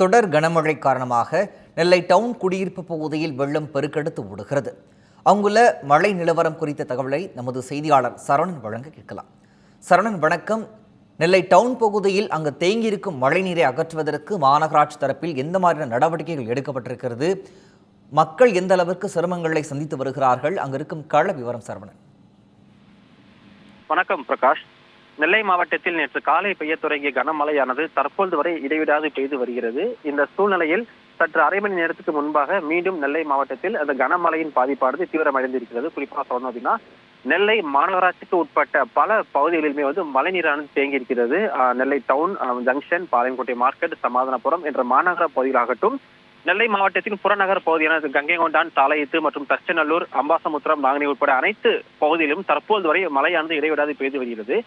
தொடர் கனமழை காரணமாக நெல்லை டவுன் குடியிருப்பு பகுதியில் வெள்ளம் பெருக்கெடுத்து ஓடுகிறது. அங்குள்ள மழை நிலவரம் குறித்த தகவலை நமது செய்தியாளர் சரவணன் வழங்க கேட்கலாம். சரவணன் வணக்கம். நெல்லை டவுன் பகுதியில் அங்கு தேங்கியிருக்கும் மழைநீரை அகற்றுவதற்கு மாநகராட்சி தரப்பில் எந்த மாதிரியான நடவடிக்கைகள் எடுக்கப்பட்டிருக்கிறது? மக்கள் எந்த அளவிற்கு சிரமங்களை சந்தித்து வருகிறார்கள்? அங்கு இருக்கும் கள விவரம் சரவணன். வணக்கம் பிரகாஷ். நெல்லை மாவட்டத்தில் நேற்று காலை பெய்யத் தொடங்கிய கனமழையானது தற்பொழுது வரை இடைவிடாது பெய்து வருகிறது. இந்த சூழ்நிலையில் சற்று அரை மணி நேரத்துக்கு முன்பாக மீண்டும் நெல்லை மாவட்டத்தில் அந்த கனமழையின் பாதிப்பானது தீவிரமடைந்திருக்கிறது. குறிப்பாக சொன்னோம் அப்படின்னா நெல்லை மாநகராட்சிக்கு உட்பட்ட பல பகுதிகளிலுமே வந்து மழைநீரானது தேங்கி இருக்கிறது Nellai town junction Palayamkottai market Samathanapuram என்ற மாநகர பகுதிகளாகட்டும் நெல்லை மாவட்டத்தின் புறநகர் பகுதியான கங்கைகொண்டான் தாளையத்து மற்றும் தச்சநல்லூர் அம்பாசமுத்திரம் நாங்கனி உட்பட அனைத்து பகுதியிலும் தற்போது வரை மழையானது இடைவிடாது பெய்து வருகிறது.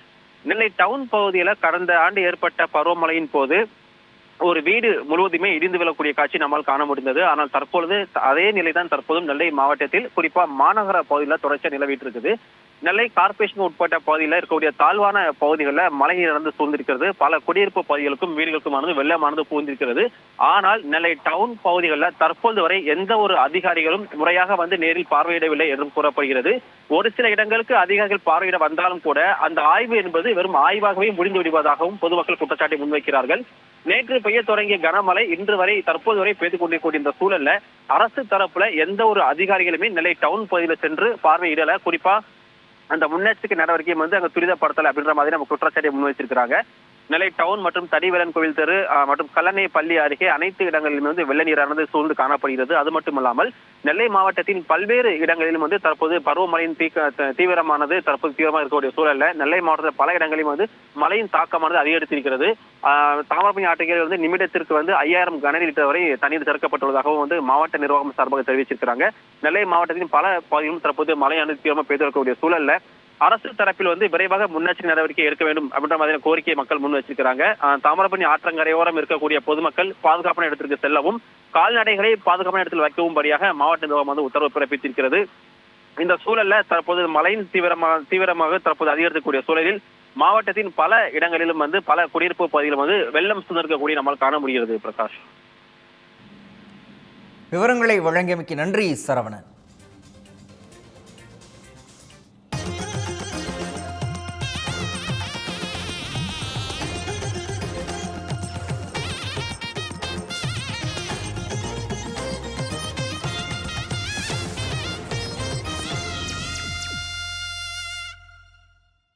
நெல்லை டவுன் பகுதியில கடந்த ஆண்டு ஏற்பட்ட பருவமழையின் போது ஒரு வீடு முழுவதுமே இடிந்து விழக்கூடிய காட்சி நம்மால் காண முடிந்தது. ஆனால் தற்பொழுது அதே நிலைதான் தற்போதும் நெல்லை மாவட்டத்தில். குறிப்பா மாநகர பகுதியில் தொடர்ச்சியா நிலவிட்டு இருக்குது. நெல்லை கார்பரேஷன் உட்பட்ட பகுதியில் இருக்கக்கூடிய தாழ்வான பகுதிகளில் மழைநீர் நடந்து சூழ்ந்திருக்கிறது. பல குடியிருப்பு பகுதிகளுக்கும் வீடுகளுக்குமானது வெள்ளமானது பூந்திருக்கிறது ஆனால் நெல்லை டவுன் பகுதிகளில் தற்போது வரை எந்த ஒரு அதிகாரிகளும் முறையாக வந்து நேரில் பார்வையிடவில்லை என்றும் கூறப்படுகிறது. ஒரு சில இடங்களுக்கு அதிகாரிகள் பார்வையிட வந்தாலும் கூட அந்த ஆய்வு என்பது வெறும் ஆய்வாகவே முடிந்து விடுவதாகவும் பொதுமக்கள் குற்றச்சாட்டை முன்வைக்கிறார்கள். நேற்று பெய்ய தொடங்கிய கனமழை இன்று வரை தற்போது வரை பெய்து கொண்டிருக்கூடிய இந்த சூழல்ல அரசு தரப்புல எந்த ஒரு அதிகாரிகளுமே நெல்லை டவுன் பகுதியில் சென்று பார்வையிடல. குறிப்பா அந்த முன்னெச்சரிக்கை நடவடிக்கையும் வந்து அங்க துரிதப்படுத்தல அப்படின்ற மாதிரி நம்ம குற்றச்சாட்டை முன்வைச்சிருக்கிறாங்க. நெல்லை டவுன் மற்றும் தடிவேலன் கோவில் தெரு மற்றும் கல்லணை பள்ளி அருகே அனைத்து இடங்களிலும் வந்து வெள்ள நீரானது சூழ்ந்து காணப்படுகிறது. அது மட்டுமல்லாமல் நெல்லை மாவட்டத்தின் பல்வேறு இடங்களிலும் வந்து தற்போது பருவமழையின் தீக்க தீவிரமானது தற்போது தீவிரமாக இருக்கக்கூடிய சூழல்ல நெல்லை மாவட்டத்தில் பல இடங்களிலும் வந்து மழையின் தாக்கமானது அதிகரித்திருக்கிறது. ஆஹ், தாமிரபரணி ஆற்றுகளில் வந்து நிமிடத்திற்கு வந்து ஐயாயிரம் கன லிட்டர் வரை தண்ணீர் திறக்கப்பட்டுள்ளதாகவும் வந்து மாவட்ட நிர்வாகம் சார்பாக தெரிவிச்சிருக்கிறாங்க. நெல்லை மாவட்டத்தின் பல பகுதிகளும் தற்போது மழையானது தீவிரமாக பெய்து வரக்கூடிய சூழல்ல அரசு தரப்பில் வந்து விரைவாக முன்னெச்சரிக்கை நடவடிக்கை எடுக்க வேண்டும் அப்படின்ற மாதிரியான கோரிக்கையை மக்கள் முன் வச்சிருக்கிறாங்க. ஆஹ் தாமிரபரணி ஆற்றங்கரையோரம் இருக்கக்கூடிய பொதுமக்கள் பாதுகாப்பான இடத்திற்கு செல்லவும் கால்நடைகளை பாதுகாப்பான இடத்தில் வைக்கவும் படியாக மாவட்ட நிர்வாகம் வந்து உத்தரவு பிறப்பித்திருக்கிறது. இந்த சூழல்ல தற்போது மழையின் தீவிரமாக தீவிரமாக தற்போது அதிகரிக்கக்கூடிய சூழலில் மாவட்டத்தின் பல இடங்களிலும் வந்து பல குடியிருப்பு பகுதிகளும் வந்து வெள்ளம் சூழ்ந்திருக்கக்கூடிய நம்மால் காண முடிகிறது பிரகாஷ். விவரங்களை வழங்கியமைக்கு நன்றி சரவணன்.